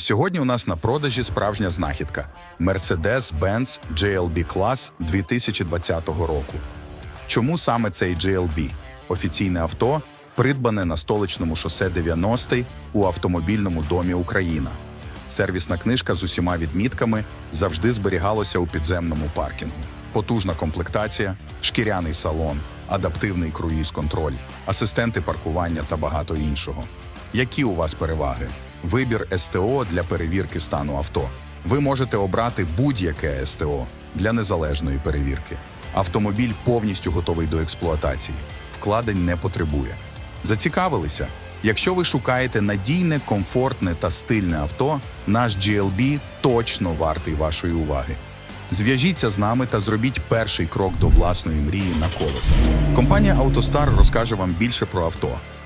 Сьогодні у нас на продажі справжня знахідка Mercedes-Benz GLB Class 2020 року. Чому саме цей GLB? Офіційне авто, придбане на столичному шосе 90 у автомобільному домі Україна. Сервісна книжка з усіма відмітками завжди зберігалося у підземному паркінгу. Потужна комплектація, шкіряний салон, адаптивний круїз-контроль, асистенти паркування та багато іншого. Які у вас переваги? Вибір СТО для перевірки стану авто. Ви можете обрати будь-яке СТО для незалежної перевірки. Автомобіль повністю готовий до експлуатації. Вкладень не потребує. Зацікавилися? Якщо ви шукаєте надійне, комфортне та стильне авто, наш GLB точно вартий вашої уваги. Зв'яжіться з нами та зробіть перший крок до власної мрії на колесах. Компанія «АвтоСтар» розкаже вам більше про авто,